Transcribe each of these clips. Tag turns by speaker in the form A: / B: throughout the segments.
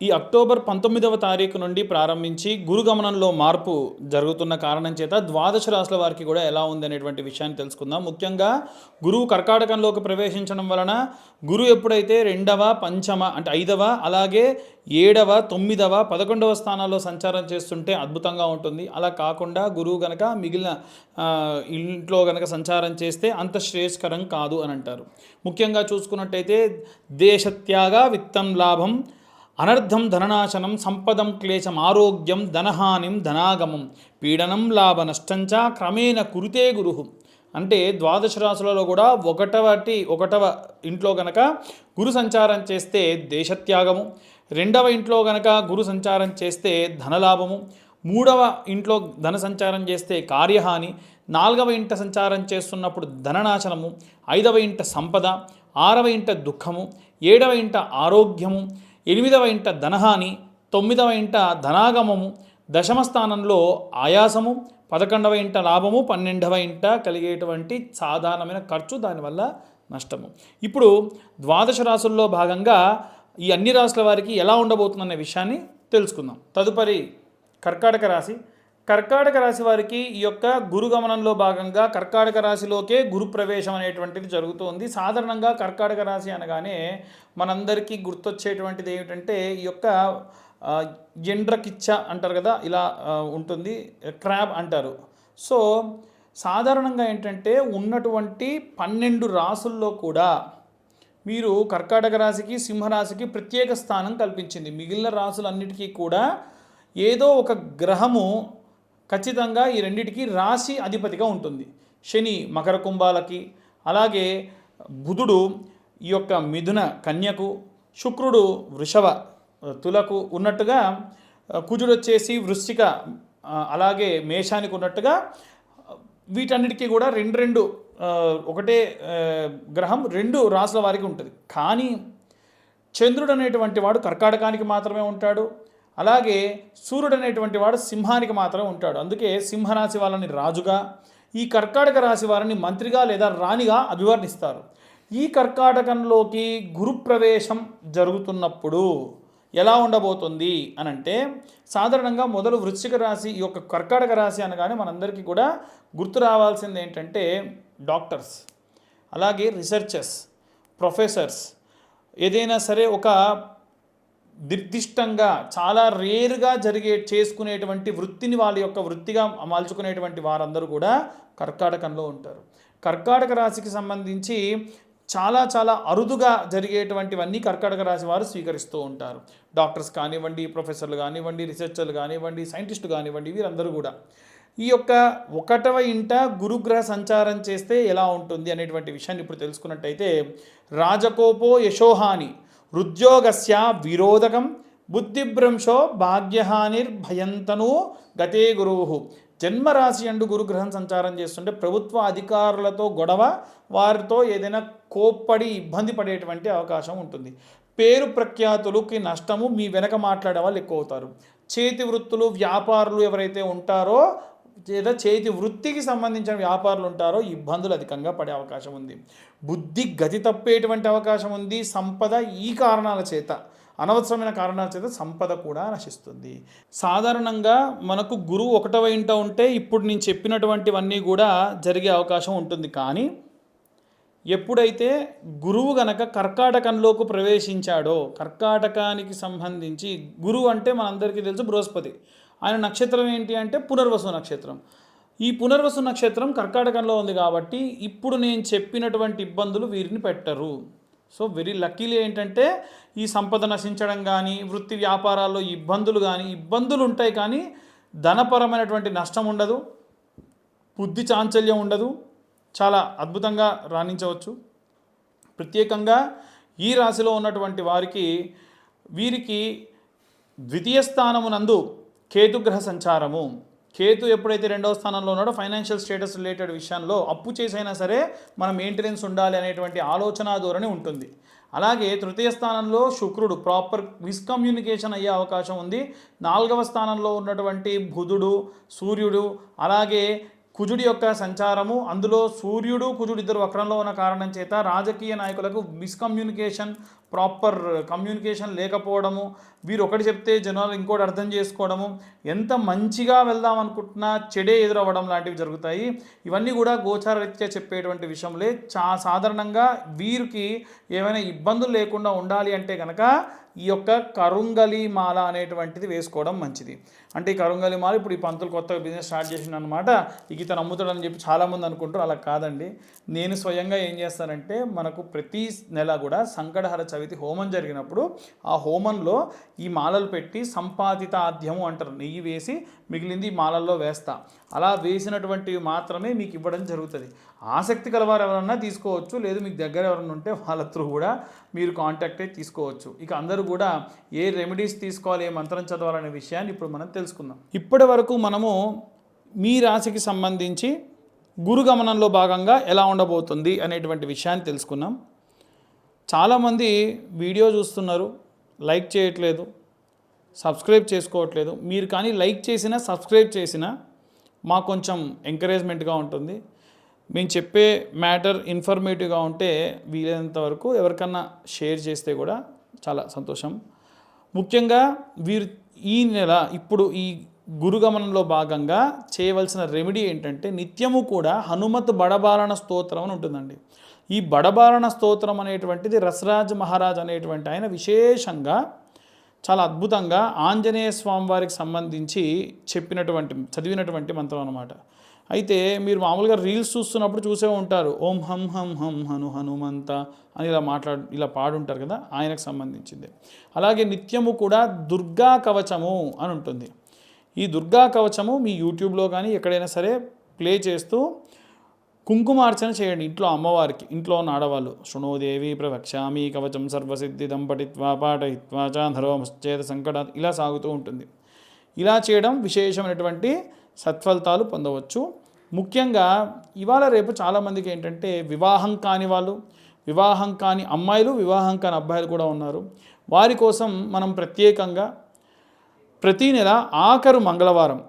A: ఈ అక్టోబర్ పంతొమ్మిదవ తారీఖు నుండి ప్రారంభించి గురుగమనంలో మార్పు జరుగుతున్న కారణం చేత ద్వాదశ రాశుల వారికి కూడా ఎలా ఉంది అనేటువంటి విషయాన్ని తెలుసుకుందాం. ముఖ్యంగా గురువు కర్కాటకంలోకి ప్రవేశించడం వలన గురువు ఎప్పుడైతే రెండవ పంచమ అంటే ఐదవ అలాగే ఏడవ తొమ్మిదవ పదకొండవ స్థానాల్లో సంచారం చేస్తుంటే అద్భుతంగా ఉంటుంది. అలా కాకుండా గురువు గనక మిగిలిన ఇంట్లో గనక సంచారం చేస్తే అంత శ్రేయస్కరం కాదు అని అంటారు. ముఖ్యంగా చూసుకున్నట్టయితే దేశత్యాగ విత్తం లాభం అనర్థం ధననాశనం సంపదం క్లేశం ఆరోగ్యం ధనహానిం ధనాగమం పీడనం లాభ నష్టంచ క్రమేణ కురితే గురు. అంటే ద్వాదశ రాశులలో కూడా ఒకటవటి ఒకటవ ఇంట్లో గనక గురు సంచారం చేస్తే దేశత్యాగము రెండవ ఇంట్లో గనక గురు సంచారం చేస్తే ధనలాభము మూడవ ఇంట్లో ధన సంచారం చేస్తే కార్యహాని నాలుగవ ఇంట సంచారం చేస్తున్నప్పుడు ధననాశనము ఐదవ ఇంట సంపద ఆరవ ఇంట దుఃఖము ఏడవ ఇంట ఆరోగ్యము ఎనిమిదవ ఇంట ధనహాని తొమ్మిదవ ఇంట ధనాగమము దశమ స్థానంలో ఆయాసము పదకొండవ ఇంట లాభము పన్నెండవ ఇంట కలిగేటువంటి సాధారణమైన ఖర్చు దానివల్ల నష్టము. ఇప్పుడు ద్వాదశ రాసుల్లో భాగంగా ఈ అన్ని రాసుల వారికి ఎలా ఉండబోతుందనే విషయాన్ని తెలుసుకుందాం. తదుపరి కర్కాటక రాశి కర్కాటక రాశి వారికి ఈ యొక్క గురు గమనంలో భాగంగా కర్కాటక రాశిలోకే గురు ప్రవేశం అనేటువంటిది జరుగుతోంది. సాధారణంగా కర్కాటక రాశి అనగానే మనందరికీ గుర్తొచ్చేటువంటిది ఏమిటంటే ఈ యొక్క ఎండ్రకిచ్చ అంటారు కదా ఇలా ఉంటుంది క్రాబ్ అంటారు. సో సాధారణంగా ఏంటంటే ఉన్నటువంటి పన్నెండు రాసుల్లో కూడా మీరు కర్కాటక రాశికి సింహరాశికి ప్రత్యేక స్థానం కల్పించింది. మిగిలిన రాసులన్నిటికీ కూడా ఏదో ఒక గ్రహము ఖచ్చితంగా ఈ రెండిటికి రాశి అధిపతిగా ఉంటుంది. శని మకర కుంభాలకి అలాగే బుధుడు ఈ యొక్క మిథున కన్యకు శుక్రుడు వృషభ తులకు ఉన్నట్టుగా కుజుడు వచ్చేసి వృశ్చిక అలాగే మేషానికి ఉన్నట్టుగా వీటన్నిటికీ కూడా రెండు రెండు ఒకటే గ్రహం రెండు రాసుల వారికి ఉంటుంది. కానీ చంద్రుడు అనేటువంటి వాడు కర్కాటకానికి మాత్రమే ఉంటాడు. అలాగే సూర్యుడు అనేటువంటి వాడు సింహానికి మాత్రమే ఉంటాడు. అందుకే సింహరాశి వాళ్ళని రాజుగా ఈ కర్కాటక రాశి వారిని మంత్రిగా లేదా రాణిగా అభివర్ణిస్తారు. ఈ కర్కాటకంలోకి గురుప్రవేశం జరుగుతున్నప్పుడు ఎలా ఉండబోతుంది అని అంటే సాధారణంగా మొదలు వృశ్చిక రాశి ఈ యొక్క కర్కాటక రాశి అనగానే మనందరికీ కూడా గుర్తు రావాల్సింది ఏంటంటే డాక్టర్స్ అలాగే రీసెర్చర్స్ ప్రొఫెసర్స్ ఏదైనా సరే ఒక నిర్దిష్టంగా చాలా రేరుగా జరిగే చేసుకునేటువంటి వృత్తిని వాళ్ళ యొక్క వృత్తిగా మలుచుకునేటువంటి వారందరూ కూడా కర్కాటకంలో ఉంటారు. కర్కాటక రాశికి సంబంధించి చాలా చాలా అరుదుగా జరిగేటువంటివన్నీ కర్కాటక రాశి వారు స్వీకరిస్తూ ఉంటారు. డాక్టర్స్ కానివ్వండి ప్రొఫెసర్లు కానివ్వండి రీసెర్చర్లు కానివ్వండి సైంటిస్టులు కానివ్వండి వీరందరూ కూడా. ఈ యొక్క ఒకటవ ఇంట గురుగ్రహ సంచారం చేస్తే ఎలా ఉంటుంది అనేటువంటి విషయాన్ని ఇప్పుడు తెలుసుకున్నట్టయితే రాజకోపో యశోహాని హృద్యోగస్య విరోధకం బుద్ధిభ్రంశో భాగ్యహానిర్భయంతను గతే గురువు జన్మరాశి అండు గురుగ్రహం సంచారం చేస్తుంటే ప్రభుత్వ అధికారులతో గొడవ వారితో ఏదైనా కోప్పడి ఇబ్బంది పడేటువంటి అవకాశం ఉంటుంది. పేరు ప్రఖ్యాతులకి నష్టము మీ వెనక మాట్లాడే వాళ్ళు ఎక్కువ అవుతారు చేతి వృత్తులు వ్యాపారులు ఎవరైతే ఉంటారో లేదా చేతి వృత్తికి సంబంధించిన వ్యాపారులు ఉంటారో ఇబ్బందులు అధికంగా పడే అవకాశం ఉంది. బుద్ధి గతి తప్పేటువంటి అవకాశం ఉంది. సంపద ఈ కారణాల చేత అనవసరమైన కారణాల చేత సంపద కూడా నశిస్తుంది. సాధారణంగా మనకు గురువు ఒకటవ ఇంట ఉంటే ఇప్పుడు నేను చెప్పినటువంటివన్నీ కూడా జరిగే అవకాశం ఉంటుంది. కానీ ఎప్పుడైతే గురువు గనక కర్కాటకంలోకి ప్రవేశించాడో కర్కాటకానికి సంబంధించి గురువు అంటే మనందరికీ తెలుసు బృహస్పతి. ఆయన నక్షత్రం ఏంటి అంటే పునర్వసు నక్షత్రం. ఈ పునర్వసు నక్షత్రం కర్కాటకంలో ఉంది కాబట్టి ఇప్పుడు నేను చెప్పినటువంటి ఇబ్బందులు వీరిని పెట్టరు. సో వెరీ లక్కీలీ ఏంటంటే ఈ సంపద నశించడం కానీ వృత్తి వ్యాపారాల్లో ఇబ్బందులు కానీ ఇబ్బందులు ఉంటాయి కానీ ధనపరమైనటువంటి నష్టం ఉండదు. బుద్ధి చాంచల్యం ఉండదు. చాలా అద్భుతంగా రాణించవచ్చు. ప్రత్యేకంగా ఈ రాశిలో ఉన్నటువంటి వారికి వీరికి ద్వితీయ స్థానమునందు కేతుగ్రహ సంచారము. కేతు ఎప్పుడైతే రెండవ స్థానంలో ఉన్నాడో ఫైనాన్షియల్ స్టేటస్ రిలేటెడ్ విషయంలో అప్పు చేసైనా సరే మన మెయింటెనెన్స్ ఉండాలి అనేటువంటి ఆలోచన ధోరణి ఉంటుంది. అలాగే తృతీయ స్థానంలో శుక్రుడు ప్రాపర్ మిస్కమ్యూనికేషన్ అయ్యే అవకాశం ఉంది. నాలుగవ స్థానంలో ఉన్నటువంటి బుధుడు సూర్యుడు అలాగే కుజుడి యొక్క సంచారము అందులో సూర్యుడు కుజుడు ఇద్దరు వక్రంలో ఉన్న కారణం చేత రాజకీయ నాయకులకు మిస్కమ్యూనికేషన్ ప్రాపర్ కమ్యూనికేషన్ లేకపోవడము వీరు ఒకటి చెప్తే జనాలు ఇంకోటి అర్థం చేసుకోవడము ఎంత మంచిగా వెళ్దాం అనుకుంటున్నా చెడే ఎదురవ్వడం లాంటివి జరుగుతాయి. ఇవన్నీ కూడా గోచార రీత్యా చెప్పేటువంటి విషయంలే. చా సాధారణంగా వీరికి ఏమైనా ఇబ్బందులు లేకుండా ఉండాలి అంటే కనుక ఈ యొక్క కరుంగలి మాల అనేటువంటిది వేసుకోవడం మంచిది. అంటే ఈ కరుంగలి మాల ఇప్పుడు ఈ పంతులు కొత్తగా బిజినెస్ స్టార్ట్ చేసిన అనమాట ఇక ఇతను అమ్ముతాడని చెప్పి చాలామంది అనుకుంటారు. అలా కాదండి. నేను స్వయంగా ఏం చేస్తానంటే మనకు ప్రతి నెల కూడా సంకటహర చవితి హోమం జరిగినప్పుడు ఆ హోమంలో ఈ మాలలు పెట్టి సంపాదితాద్యము అంటారు. నెయ్యి వేసి మిగిలింది ఈ మాలల్లో వేస్తా. అలా వేసినటువంటివి మాత్రమే మీకు ఇవ్వడం జరుగుతుంది. ఆసక్తి కలవారు ఎవరన్నా తీసుకోవచ్చు లేదు మీకు దగ్గర ఎవరైనా ఉంటే వాళ్ళ త్రూ కూడా మీరు కాంటాక్ట్ అయి తీసుకోవచ్చు. ఇక అందరూ కూడా ఏ రెమెడీస్ తీసుకోవాలి ఏ మంత్రం చదవాలనే విషయాన్ని ఇప్పుడు మనం తెలుసుకుందాం. ఇప్పటి వరకు మనము మీ రాశికి సంబంధించి గురుగమనంలో భాగంగా ఎలా ఉండబోతుంది అనేటువంటి విషయాన్ని తెలుసుకున్నాం. చాలామంది వీడియో చూస్తున్నారు లైక్ చేయట్లేదు సబ్స్క్రైబ్ చేసుకోవట్లేదు. మీరు కానీ లైక్ చేసినా సబ్స్క్రైబ్ చేసినా మాకు కొంచెం ఎంకరేజ్మెంట్గా ఉంటుంది. మేము చెప్పే మ్యాటర్ ఇన్ఫర్మేటివ్గా ఉంటే వీలైనంత వరకు ఎవరికన్నా షేర్ చేస్తే కూడా చాలా సంతోషం. ముఖ్యంగా వీరు ఈ నెల ఇప్పుడు ఈ గురుగమనంలో భాగంగా చేయవలసిన రెమెడీ ఏంటంటే నిత్యము కూడా హనుమత్ బడబాలన స్తోత్రం అని ఉంటుందండి. ఈ బడబాలన స్తోత్రం అనేటువంటిది రసరాజ్ మహారాజ్ అనేటువంటి ఆయన విశేషంగా చాలా అద్భుతంగా ఆంజనేయ స్వామి వారికి సంబంధించి చెప్పినటువంటి చదివినటువంటి మంత్రం అనమాట అయితే మీరు మామూలుగా రీల్స్ చూస్తున్నప్పుడు చూసే ఉంటారు ఓం హం హం హం హను హనుమంత అని ఇలా మాట్లాడు ఇలా పాడుంటారు కదా ఆయనకు సంబంధించింది. అలాగే నిత్యము కూడా దుర్గా కవచము అని ఉంటుంది. ఈ దుర్గా కవచము మీ యూట్యూబ్లో కానీ ఎక్కడైనా సరే ప్లే చేస్తూ కుంకుమార్చన చేయండి ఇంట్లో అమ్మవారికి. ఇంట్లో ఉన్న ఆడవాళ్ళు శృణోదేవి ప్రవక్ష్యామి కవచం సర్వసిద్ధి దంపటిత్వా పాఠయిత్వా చాంధరోమశ్చేత సంకట ఇలా సాగుతూ ఉంటుంది. ఇలా చేయడం విశేషమైనటువంటి సత్ఫలితాలు పొందవచ్చు. ముఖ్యంగా ఇవాళ రేపు చాలామందికి ఏంటంటే వివాహం కాని వాళ్ళు వివాహం కాని అమ్మాయిలు వివాహం కాని అబ్బాయిలు కూడా ఉన్నారు. వారి కోసం మనం ప్రత్యేకంగా ప్రతీ నెల ఆఖరు మంగళవారం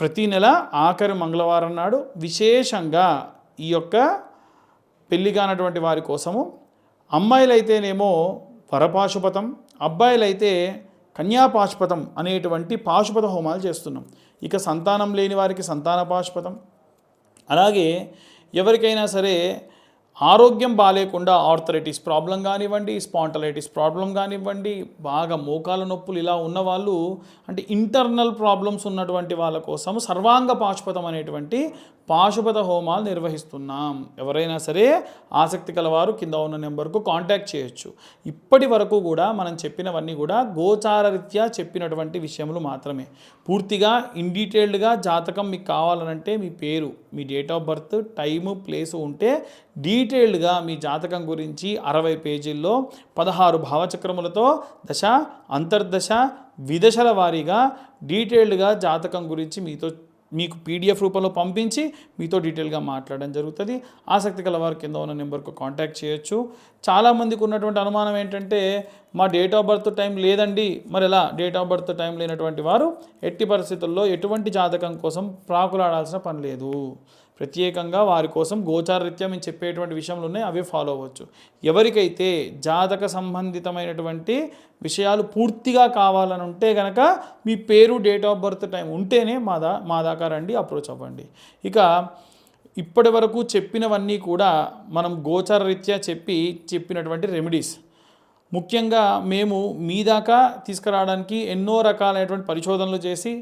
A: ప్రతి నెల ఆఖరు మంగళవారం నాడు విశేషంగా ఈ యొక్క పెళ్ళి కానటువంటి వారి కోసము అమ్మాయిలైతేనేమో వరపాశుపతం అబ్బాయిలైతే కన్యాపాశుపతం అనేటువంటి పాశుపత హోమాలు చేస్తున్నాం. ఇక సంతానం లేని వారికి సంతాన పాశుపతం. అలాగే ఎవరికైనా సరే ఆరోగ్యం బాగాలేకుండా ఆర్థరైటిస్ ప్రాబ్లం కానివ్వండి స్పాంటలైటిస్ ప్రాబ్లం కానివ్వండి బాగా మోకాల నొప్పులు ఇలా ఉన్న వాళ్ళు అంటే ఇంటర్నల్ ప్రాబ్లమ్స్ ఉన్నటువంటి వాళ్ళ కోసం సర్వాంగ పాశుపతం అనేటువంటి పాశుపత హోమాలు నిర్వహిస్తున్నాం. ఎవరైనా సరే ఆసక్తి కలవారు కింద ఉన్న నెంబర్కు కాంటాక్ట్ చేయొచ్చు. ఇప్పటి వరకు కూడా మనం చెప్పినవన్నీ కూడా గోచారరీత్యా చెప్పినటువంటి విషయములు మాత్రమే. పూర్తిగా ఇన్ డీటెయిల్డ్గా జాతకం మీకు కావాలనంటే మీ పేరు మీ date of birth time place ఉంటే డీటెయిల్డ్గా మీ జాతకం గురించి అరవై పేజీల్లో పదహారు భావచక్రములతో దశ అంతర్దశ విదశల వారీగా డీటెయిల్డ్గా జాతకం గురించి మీతో మీకు పీడిఎఫ్ రూపంలో పంపించి మీతో డీటెయిల్గా మాట్లాడడం జరుగుతుంది. ఆసక్తి గల వారు కింద ఉన్న నెంబర్కు కాంటాక్ట్ చేయొచ్చు. చాలామందికి ఉన్నటువంటి అనుమానం ఏంటంటే మా డేట్ ఆఫ్ బర్త్ టైం లేదండి. మరి ఎలా? డేట్ ఆఫ్ బర్త్ టైం లేనటువంటి వారు ఎట్టి పరిస్థితుల్లో ఎటువంటి జాతకం కోసం ప్రాకులాడాల్సిన పని లేదు. ప్రత్యేకంగా వారి కోసం గోచారరీత్యా మేము చెప్పేటువంటి విషయంలో ఉన్నాయి అవే ఫాలో అవ్వచ్చు. ఎవరికైతే జాతక సంబంధితమైనటువంటి విషయాలు పూర్తిగా కావాలని ఉంటే కనుక మీ పేరు డేట్ ఆఫ్ బర్త్ టైం ఉంటేనే మా దా మా దాకా రండి అప్రోచ్ అవ్వండి. ఇక ఇప్పటి వరకు చెప్పినవన్నీ కూడా మనం గోచార రీత్యా చెప్పి చెప్పినటువంటి రెమెడీస్ ముఖ్యంగా మేము మీ దాకా తీసుకురావడానికి ఎన్నో రకాలైనటువంటి పరిశోధనలు చేసి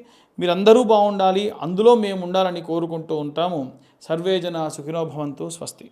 A: మీరందరూ బాగుండాలి అందులో మేము ఉండాలని కోరుకుంటూ ఉంటాము. సర్వేజన సుఖినో భవంతు స్వస్తి.